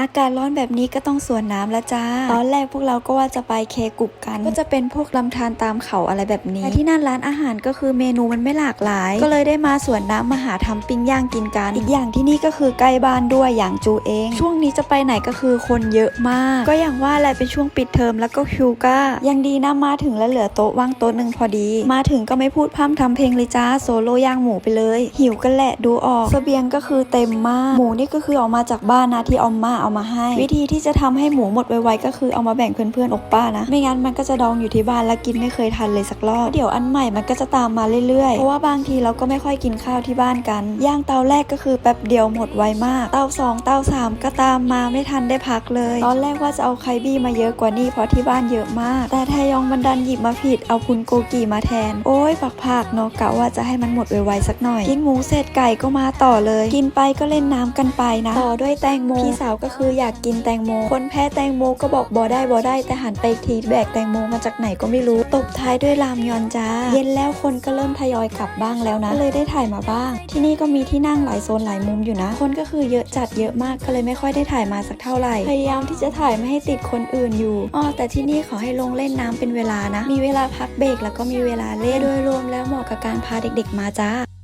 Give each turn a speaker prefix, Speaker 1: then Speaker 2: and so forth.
Speaker 1: อากาศร้อนแบบนี้ก็ต้องสวนน้ำล้วจ้า ตอนแรกพวกเราก็ว่าจะไปเคกุกกัน ก็จะเป็นพวกลำธารตามเขาอะไรแบบนี้ แต่ที่นั่นร้านอาหารก็คือเมนูมันไม่หลากหลาย ก็เลยได้มาสวนน้ำมาหาทำปิ้งย่างกินกัน อีกอย่างที่นี่ก็คือใกล้บ้านด้วยอย่างจูเอง ช่วงนี้จะไปไหนก็คือคนเยอะมาก ก็อย่างว่าแหละเป็นช่วงปิดเทอมแล้วก็คิวก้ายังดีนะมาถึงแล้วเหลือโต๊ะว่างโต๊ะหนึ่งพอดี มาถึงก็ไม่พูดพร่ำทำเพลงเลยจ้าโซโล่ย่างหมูไปเลย หิวกันแหละดูออกเสบียงก็คือเต็มมากหมูนี่ก็คือออกมาจากบ้านนะที่ออมมาเอามาให้ วิธีที่จะทำให้หมูหมดไวๆก็คือเอามาแบ่งเพื่อนๆอกป้านะ ไม่งั้นมันก็จะดองอยู่ที่บ้านแล้วกินไม่เคยทันเลยสักรอบเดี๋ยวอันใหม่มันก็จะตามมาเรื่อยๆ เพราะว่าบางทีเราก็ไม่ค่อยกินข้าวที่บ้านกัน ย่างเตาแรกก็คือแป๊บเดียวหมดไวมาก เตาสองเตาสามก็ตามมาไม่ทันได้พักเลย ตอนแรกว่าจะเอาไคบี้มาเยอะกว่านี้เพราะที่บ้านเยอะมาก แต่แทยองบันดันหยิบมาผิดเอาพุนโกกีมาแทน โอ้ยผักๆเนาะกะว่าจะให้มันหมดไวๆสักหน่อย กินหมูเสร็จไก่ก็มาต่อเลย กินไปก็เล่นน้ำกันไปนะ ต่อด้วยแตงโมพี่สาวก็คือืออยากกินแตงโม คนแพ้แตงโมก็บอกบอได้บอได้แต่หันไปทีแบกแตงโมมาจากไหนก็ไม่รู้ ตบท้ายด้วยรามยอนจ้า เย็นแล้วคนก็เริ่มทยอยกลับบ้างแล้วนะก็เลยได้ถ่ายมาบ้าง ที่นี่ก็มีที่นั่งหลายโซนหลายมุมอยู่นะ คนก็คือเยอะจัดเยอะมากก็เลยไม่ค่อยได้ถ่ายมาสักเท่าไหร่ พยายามที่จะถ่ายไม่ให้ติดคนอื่นอยู่อ๋อแต่ที่นี่ขอให้ลงเล่นน้ำเป็นเวลานะ มีเวลาพักเบรกแล้วก็มีเวลาเล่นโดยรวมแล้วเหมาะกับการพาเด็กๆมาจ้า